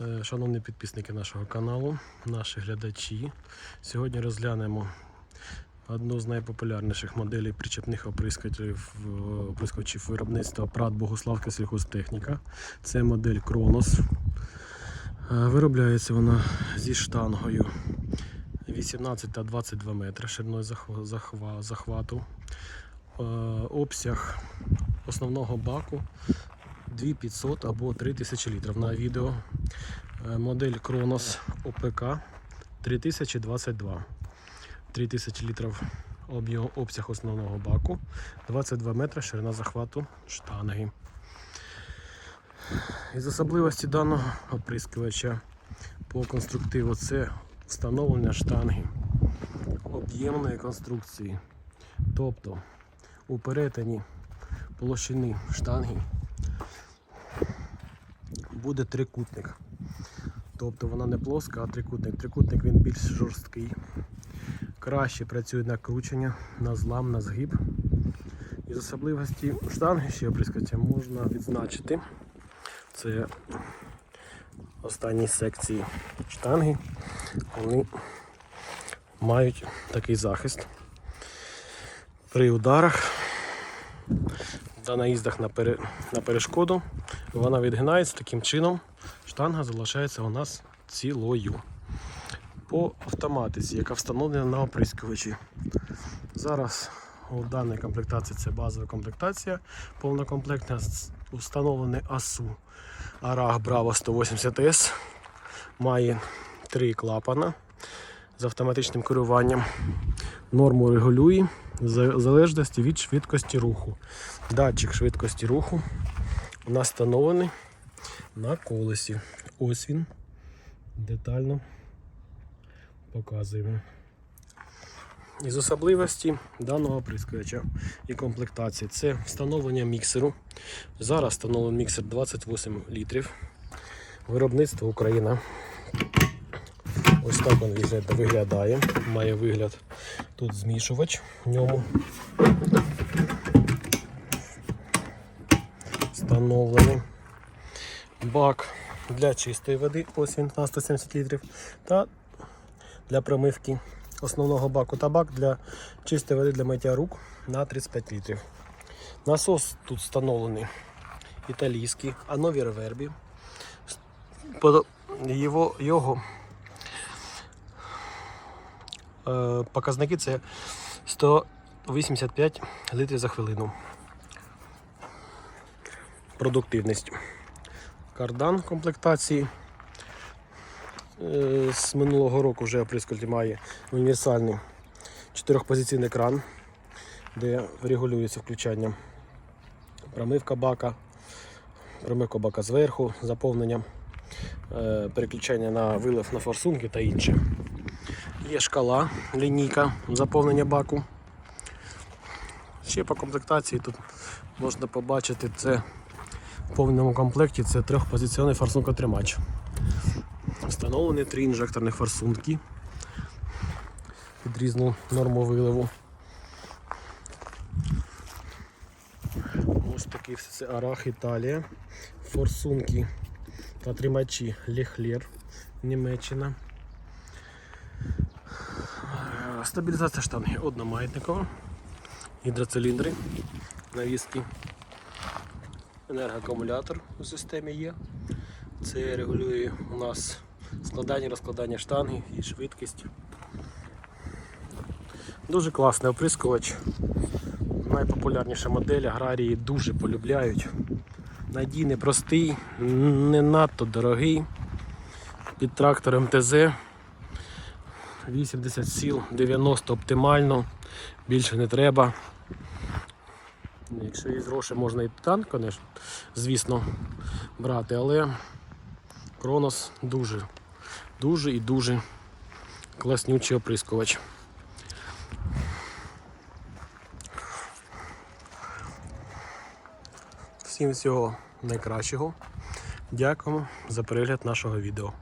Е, Шановні підписники нашого каналу, наші глядачі. Сьогодні розглянемо одну з найпопулярніших моделей причепних оприскувачів, е, виробництва Прат Богуславська сільхозтехніка. Це модель Кронос. Е, Виробляється вона зі штангою 18 та 22 метри шириною захва- захва- захвату. Обсяг основного баку 2500 або 3000 літрів на відео. Е, Модель Kronos ОПК 3022. 3000 літрів обсяг основного баку, 22 метри ширина захвату штанги. Із особливості даного оприскувача по конструктиву це встановлення штанги об'ємної конструкції. Тобто у перетині площини штанги буде трикутник. Тобто вона не плоска, а трикутник. Трикутник він більш жорсткий. Краще працює на кручення, на злам, на згиб. Із особливості штанги ще оприскувача можна відзначити. Це останні секції штанги. Вони мають такий захист. При ударах та наїздах на, пере, на перешкоду вона відгинається таким чином. Штанга залишається у нас цілою. По автоматиці, яка встановлена на оприскувачі. Зараз у даній комплектації це базова комплектація, повнокомплектна, встановлений АСУ Арах Bravo 180S. Має три клапана з автоматичним керуванням. Норму регулює в залежності від швидкості руху. Датчик швидкості руху у нас встановлений на колесі. Ось він. Детально показуємо. Із особливості даного оприскувача і комплектації це встановлення міксеру. Зараз встановлений міксер 28 літрів. Виробництво Україна. Ось так він виглядає. Має вигляд тут змішувач в ньому. Встановлений бак для чистої води, ось він на 170 літрів, та для промивки основного баку та бак для чистої води для миття рук на 35 літрів. Насос тут встановлений італійський, а нові ревербі. Його, його показники це 185 літрів за хвилину. Продуктивність. Кардан комплектації. Е, З минулого року вже оприскуватель має універсальний чотирьохпозиційний кран, де регулюється включання промивка бака, промивка бака зверху, заповнення, е, переключання на вилив на форсунки та інше. Є шкала, лінійка заповнення баку. Ще по комплектації тут можна побачити це в повному комплекті це трьохпозиційний форсункотримач. Встановлені три інжекторних форсунки під різну норму виливу. Ось такий це Арах Італія. Форсунки та тримачі Лехлер, Німеччина. Стабілізація штанги одномаятникова. Гідроциліндри, навіски. Енергоакумулятор у системі є. Це регулює у нас складання розкладання штанги і швидкість. Дуже класний оприскувач. Найпопулярніша модель аграрії дуже полюбляють. Надійний, простий, не надто дорогий. Під трактором ТЗ 80 сіл, 90 оптимально, більше не треба. Якщо є гроші, можна і танк, звісно, брати, але Кронос дуже, дуже і дуже класнючий оприскувач. Всім всього найкращого. Дякуємо за перегляд нашого відео.